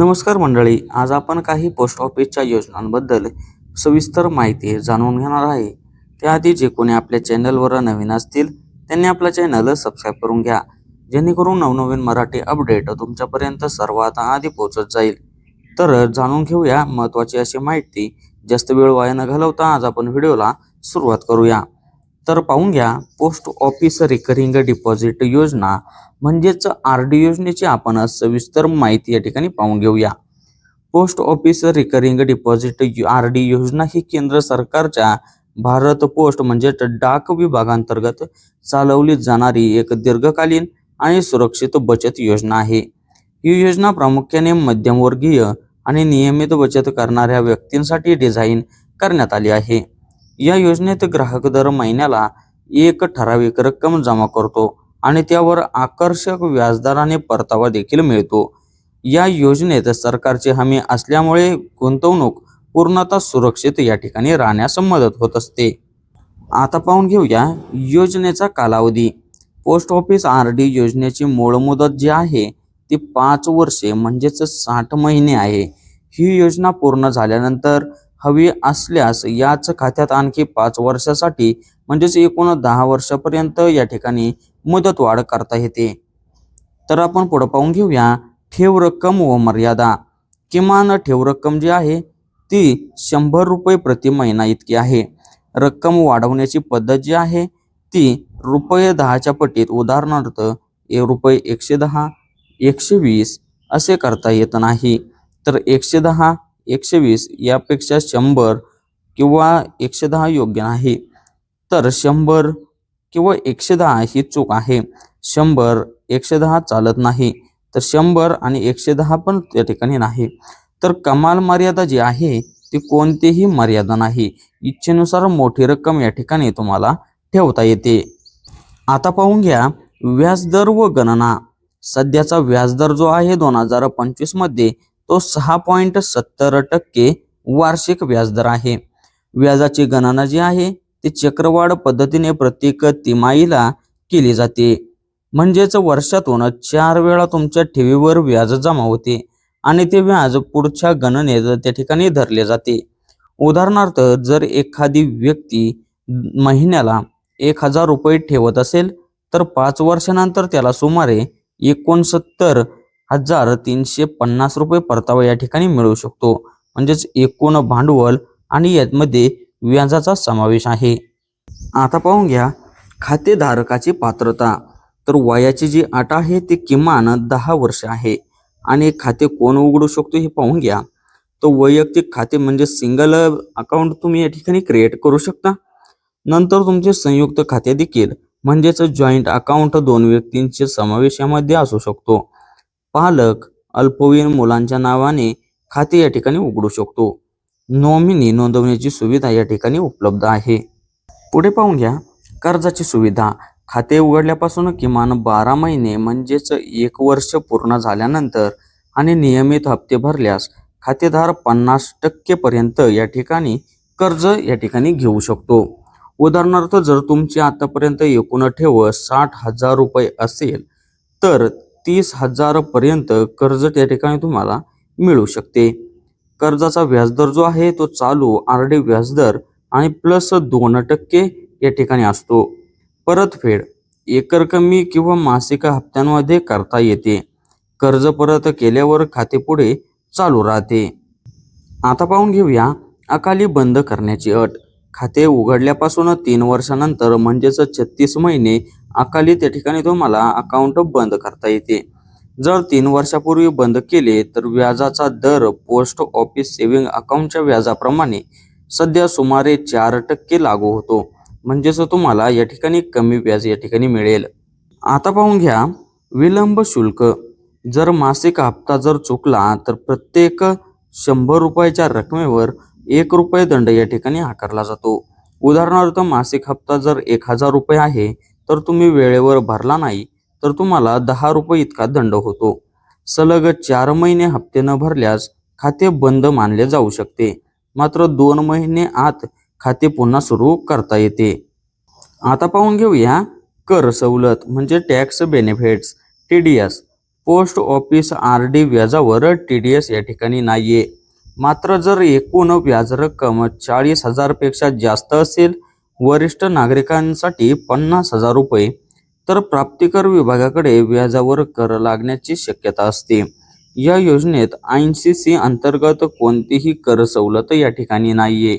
नमस्कार मंडळी आज आपण काही पोस्ट ऑफिसच्या योजनांबद्दल सविस्तर माहिती जाणून घेणार आहे. त्याआधी जे कोणी आपल्या चॅनलवर नवीन असतील त्यांनी आपला चॅनल सबस्क्राईब करून घ्या. जेणेकरून नवनवीन मराठी अपडेट तुमच्यापर्यंत सर्वात आधी पोहोचत जाईल. तर जाणून घेऊया महत्त्वाची अशी माहिती. जास्त वेळ वाया न घालवता आज आपण व्हिडिओला सुरुवात करूया. तर पाहून घ्या पोस्ट ऑफिस रिकरिंग डिपॉझिट योजना म्हणजेच आर डी योजनेची आपण सविस्तर माहिती या ठिकाणी पाहून घेऊया. Post office recurring deposit R D योजना ही केंद्र सरकारच्या भारत पोस्ट म्हणजे डाक विभागांतर्गत चालवली जाणारी एक दीर्घकालीन आणि सुरक्षित बचत योजना आहे. ही योजना प्रामुख्याने मध्यमवर्गीय आणि नियमित बचत करणाऱ्या व्यक्तींसाठी डिझाईन करण्यात आली आहे. या योजनेत ग्राहक दर महिन्याला एक ठराविक रक्कम जमा करतो आणि त्यावर आकर्षक व्याजदराने परतावा देखील मिळतो. या योजनेत सरकारची हमी असल्यामुळे गुंतवणूक पूर्णतः सुरक्षित या ठिकाणी राहण्यास मदत होत असते. आता पाहून घेऊया योजनेचा कालावधी. पोस्ट ऑफिस आर डी योजनेची मूळ मुदत जी आहे ती पाच वर्षे म्हणजेच साठ महिने आहे. ही योजना पूर्ण झाल्यानंतर हवी असल्यास याच खात्यात आणखी पाच वर्षासाठी म्हणजेच एकूण दहा वर्षापर्यंत या ठिकाणी मुदतवाढ करता येते. तर आपण पुढं पाहून घेऊया. ठेव रक्कम व मर्यादा. किमान ठेव रक्कम जी आहे ती शंभर रुपये प्रति महिना इतकी आहे. रक्कम वाढवण्याची पद्धत जी आहे ती रुपये दहाच्या पटीत उदाहरणार्थ ए रुपये एकशे दहा एकशे वीस असे करता येत नाही. तर एकशे दहा एकशे वीस यापेक्षा शंभर किंवा एकशे दहा योग्य नाही. तर शंभर किंवा एकशे दहा ही चूक आहे. शंभर एकशे दहा चालत नाही. तर शंभर आणि एकशे दहा पण त्या ठिकाणी नाही. तर कमाल मर्यादा जी आहे ती कोणतीही मर्यादा नाही. इच्छेनुसार मोठी रक्कम या ठिकाणी तुम्हाला ठेवता येते. आता पाहून घ्या व्याजदर व गणना. सध्याचा व्याजदर जो आहे दोन हजार पंचवीसमध्ये तो सहा पॉईंट सत्तर टक्के वार्षिक व्याजदर आहे. व्याजाची गणना जी आहे ती चक्रवाढ पद्धतीने प्रत्येक तिमाहीला केली जाते. म्हणजेच वर्षातून चार वेळा तुमच्या ठेवीवर व्याज जमा होते आणि ते व्याज पुढच्या गणनेत त्या ठिकाणी धरले जाते. उदाहरणार्थ जर एखादी व्यक्ती महिन्याला एक हजार रुपये ठेवत असेल तर पाच वर्षानंतर त्याला सुमारे एकोणसत्तर हजार तीनशे पन्नास रुपये परतावा या ठिकाणी मिळू शकतो. म्हणजेच एकूण भांडवल आणि यामध्ये व्याजाचा समावेश आहे. आता पाहून घ्या खातेधारकाची पात्रता. तर वयाची जी अट आहे ती किमान दहा वर्ष आहे. आणि खाते कोण उघडू शकतो हे पाहून घ्या. तर वैयक्तिक खाते म्हणजे सिंगल अकाउंट तुम्ही या ठिकाणी क्रिएट करू शकता. नंतर तुमचे संयुक्त खाते देखील म्हणजेच जॉईंट अकाउंट दोन व्यक्तींचे समावेश यामध्ये असू शकतो. पालक अल्पवयीन मुलांच्या नावाने खाते या ठिकाणी उघडू शकतो. नॉमिनी नोंदवण्याची सुविधा या ठिकाणी उपलब्ध आहे. पुढे पाहून घ्या. कर्जाची सुविधा. खाते उघडल्यापासून किमान बारा महिने म्हणजेच एक वर्ष पूर्ण झाल्यानंतर आणि नियमित हप्ते भरल्यास खातेदार पन्नास टक्केपर्यंत या ठिकाणी कर्ज या ठिकाणी घेऊ शकतो. उदाहरणार्थ जर तुमची आतापर्यंत एकूण ठेव साठ हजार रुपये असेल तर तीस हजारपर्यंत कर्ज त्या ठिकाणी तुम्हाला मिळू शकते. कर्जाचा व्याजदर जो आहे तो चालू आर डी व्याजदर आणि प्लस दोन टक्के या ठिकाणी असतो. परतफेड एकरकमी किंवा मासिक हप्त्यांमध्ये करता येते. कर्ज परत केल्यावर खाते पुढे चालू राहते. आता पाहून घेऊया अकाली बंद करण्याची अट. खाते उघडल्यापासून तीन वर्षानंतर म्हणजेच छत्तीस महिने अकाली त्या ठिकाणी तुम्हाला अकाउंट बंद करता येते. जर तीन वर्षापूर्वी बंद केले तर व्याजाचा दर पोस्ट ऑफिस सेव्हिंग अकाउंटच्या व्याजाप्रमाणे सध्या सुमारे चार टक्के लागू होतो. म्हणजेच तुम्हाला या ठिकाणी कमी व्याज या ठिकाणी मिळेल. आता पाहून घ्या विलंब शुल्क. जर मासिक हप्ता जर चुकला तर प्रत्येक शंभर रुपयाच्या रकमेवर एक रुपये दंड या ठिकाणी आकारला जातो. उदाहरणार्थ मासिक हप्ता जर एक हजार रुपये आहे तर तुम्ही वेळेवर भरला नाही तर तुम्हाला दहा रुपये इतका दंड होतो. सलग चार महिने हप्ते न भरल्यास खाते बंद मानले जाऊ शकते. मात्र दोन महिने आत खाते पुन्हा सुरू करता येते. आता पाहून घेऊया. कर सवलत म्हणजे tax benefits T D S. Post office R D व्याजावर टी डी एस या ठिकाणी नाहीये. मात्र जर एकूण व्याज रक्कम चाळीस हजारपेक्षा जास्त असेल वरिष्ठ नागरिकांसाठी पन्नास हजार रुपये तर प्राप्तिकर विभागाकडे व्याजावर कर लागण्याची शक्यता असते. या योजनेत ऐंशी सी अंतर्गत कोणतीही कर सवलत या ठिकाणी नाहीये.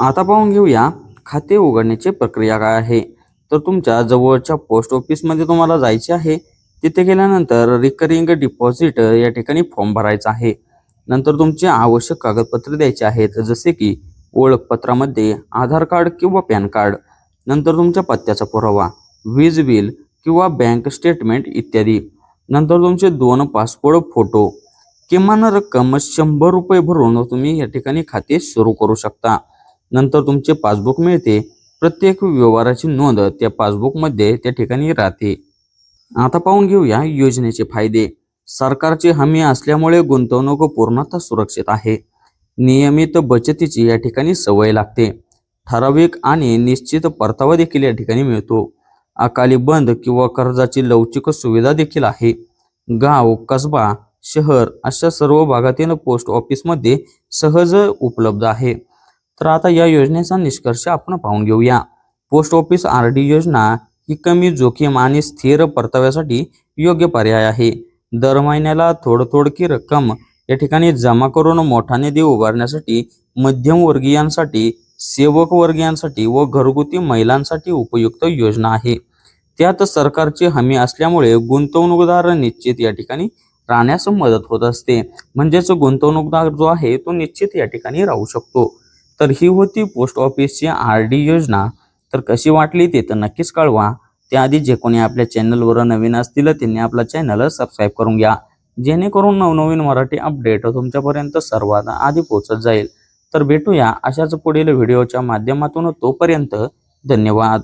आता पाहून घेऊया खाते उघडण्याची प्रक्रिया काय आहे. तर तुमच्या जवळच्या पोस्ट ऑफिसमध्ये तुम्हाला जायचे आहे. तिथे गेल्यानंतर रिकरिंग डिपॉझिट या ठिकाणी फॉर्म भरायचा आहे. नंतर तुमचे आवश्यक कागदपत्रे द्यायचे आहेत. जसे की ओळखपत्रामध्ये आधार कार्ड किंवा पॅन कार्ड नंतर तुमच्या पत्त्याचा पुरावा वीज बिल किंवा बँक स्टेटमेंट इत्यादी. नंतर तुमचे दोन पासपोर्ट फोटो किमान रक्कम शंभर रुपये भरून तुम्ही या ठिकाणी खाते सुरू करू शकता. नंतर तुमचे पासबुक मिळते. प्रत्येक व्यवहाराची नोंद त्या पासबुकमध्ये त्या ठिकाणी राहते. आता पाहून घेऊया योजनेचे फायदे. सरकारची हमी असल्यामुळे गुंतवणूक पूर्णतः सुरक्षित आहे. नियमित बचतीची या ठिकाणी सवय लागते. ठराविक आणि निश्चित परतावा देखील या ठिकाणी मिळतो. अकाली बंद किंवा कर्जाची लवचिक सुविधा देखील आहे. गाव कसबा शहर अशा सर्व भागातील पोस्ट ऑफिसमध्ये सहज उपलब्ध आहे. तर आता या योजनेचा निष्कर्ष आपण पाहून घेऊया. पोस्ट ऑफिस आर डी योजना ही कमी जोखीम आणि स्थिर परताव्यासाठी योग्य पर्याय आहे. दर महिन्याला थोडं थोडकी रक्कम या ठिकाणी जमा करून मोठा निधी उभारण्यासाठी मध्यमवर्गीयांसाठी सेवक वर्गीयांसाठी व घरगुती महिलांसाठी उपयुक्त योजना आहे. त्यात सरकारची हमी असल्यामुळे गुंतवणूकदार निश्चित या ठिकाणी राहण्यास मदत होत असते. म्हणजेच गुंतवणूकदार जो आहे तो निश्चित या ठिकाणी राहू शकतो. तर ही होती पोस्ट ऑफिसची आर डी योजना. तर कशी वाटली ते तर नक्कीच कळवा. त्याआधी जे कोणी आपल्या चॅनलवर नवीन असतील त्यांनी आपला चॅनल सबस्क्राईब करून घ्या. जेणेकरून नवनवीन मराठी अपडेट तुमच्यापर्यंत सर्वात आधी पोहोचत जाईल. तर भेटूया अशाच पुढील व्हिडिओच्या माध्यमातून तोपर्यंत धन्यवाद.